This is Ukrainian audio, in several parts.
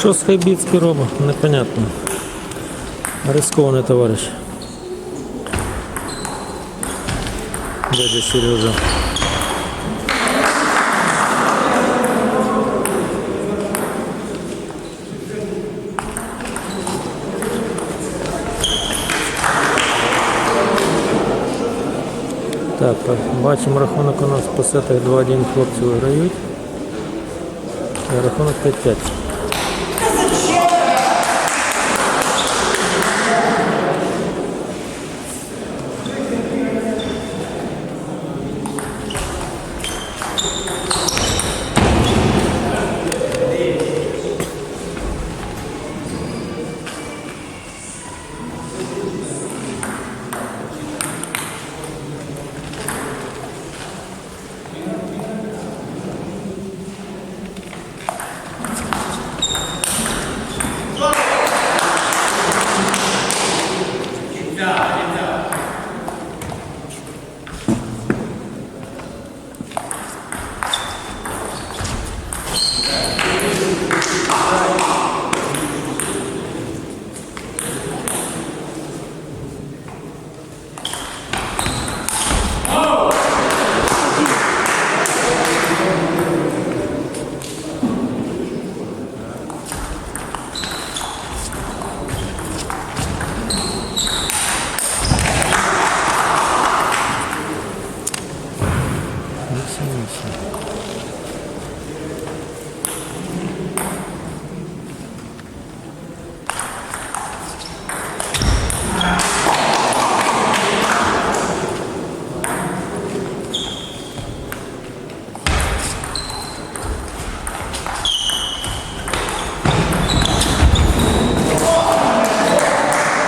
Що з Хайбіцький робить? Непонятно. Рискований товариш. Дядя Сережа. Так, бачимо рахунок у нас по сетах 2-1 хлопці виграють. Рахунок 5-5.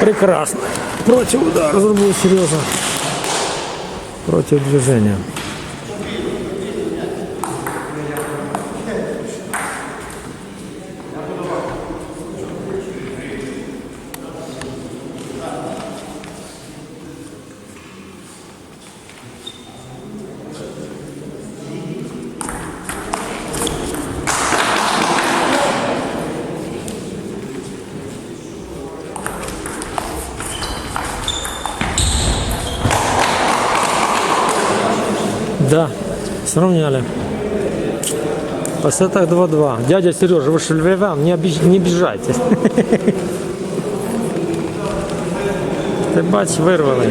Прекрасно. Против удара зробив серйозно. Против движения. Да, сравняли. По сетах 2-2. Дядя Сережа, вы же львів'ян, не, обіж... не обіжайтесь. Ти бач, вирвали.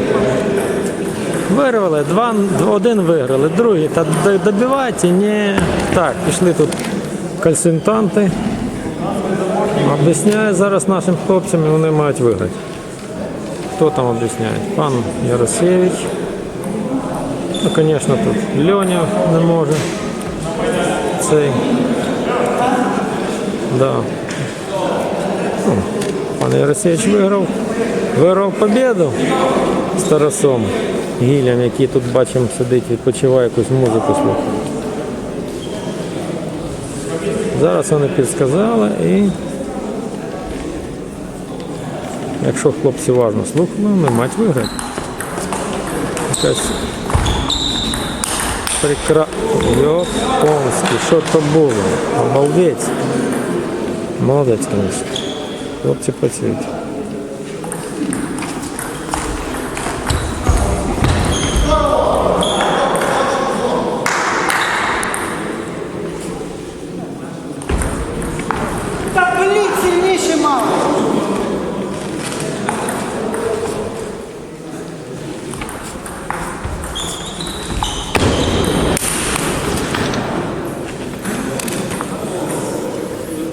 Вирвали, два, один виграли, другий. Та добивайте, ні. Так, пішли тут консультанти. Об'ясняє зараз нашим хлопцям, і вони мають виграти. Хто там об'ясняє? Пан Яросевич. Ну, звісно, тут Льоня не може. Цей. Да. Ну, пан Яросевич виграв. Виграв побіду з Тарасом Гілем, який тут бачимо сидить, відпочиває якусь музику слухає. Зараз вони підсказали і якщо хлопці уважно слухали, вони мають виграти. Якась Прекра... Японський, що то було? Обалдеть. Молодець, Вот Хлопці працюють.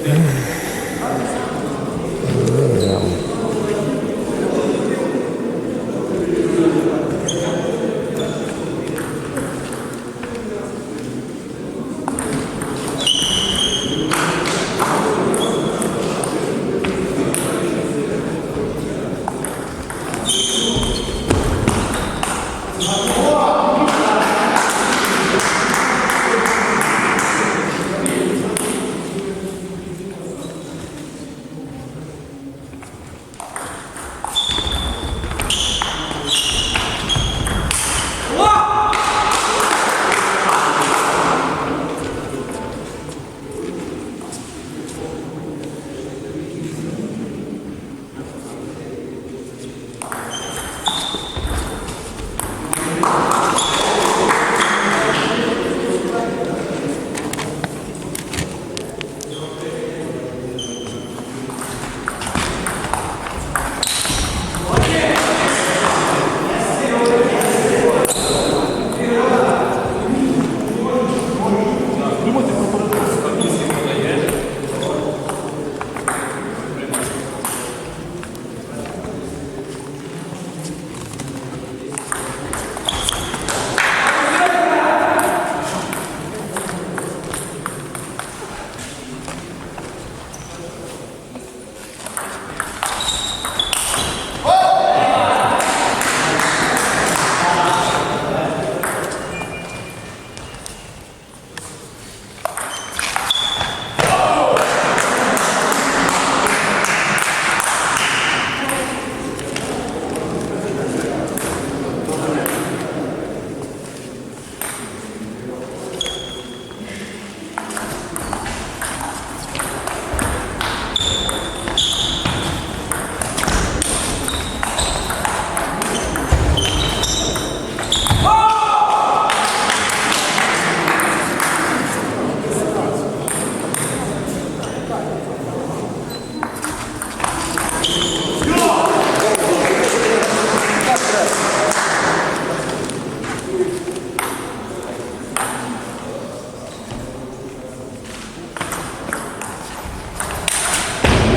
Mm-hmm.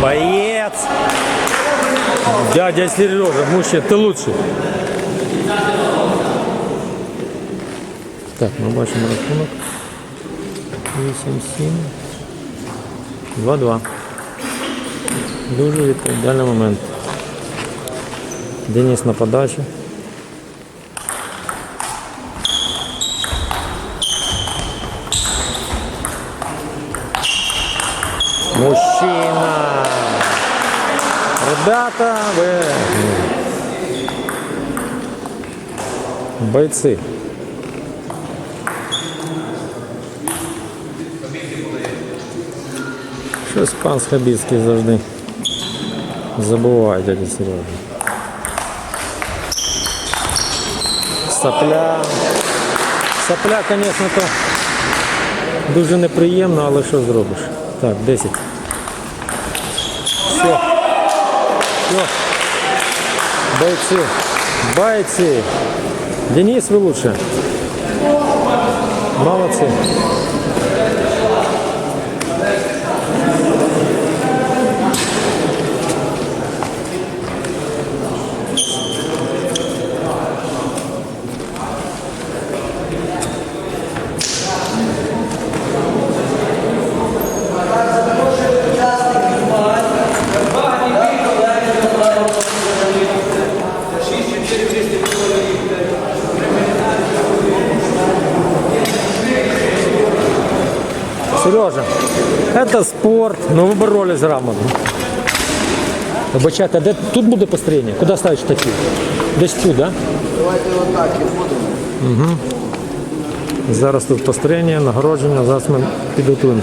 Боец! Дядя Сережа, мужчина, ты лучший. Так, ми бачимо рахунок. 8-7. 2-2. Дуже відповідальний момент. Денис на подачі. Мужчина! Ребята, ви бойці. Щось пан Схабіцький завжди забуває дядя Сережа. Сапля. Сапля, звісно, то дуже неприємно, але що зробиш? Так, 10. Бойцы. Бойцы. Денис, вы лучше. Молодцы. Сережа, это спорт, но вы боролись грамотно. Вибачайте, а де тут буде построєння? Куди ставиш такі? Десь тут, да? Давайте отак і будемо. Зараз тут построєння, нагородження, зараз ми підготуємося.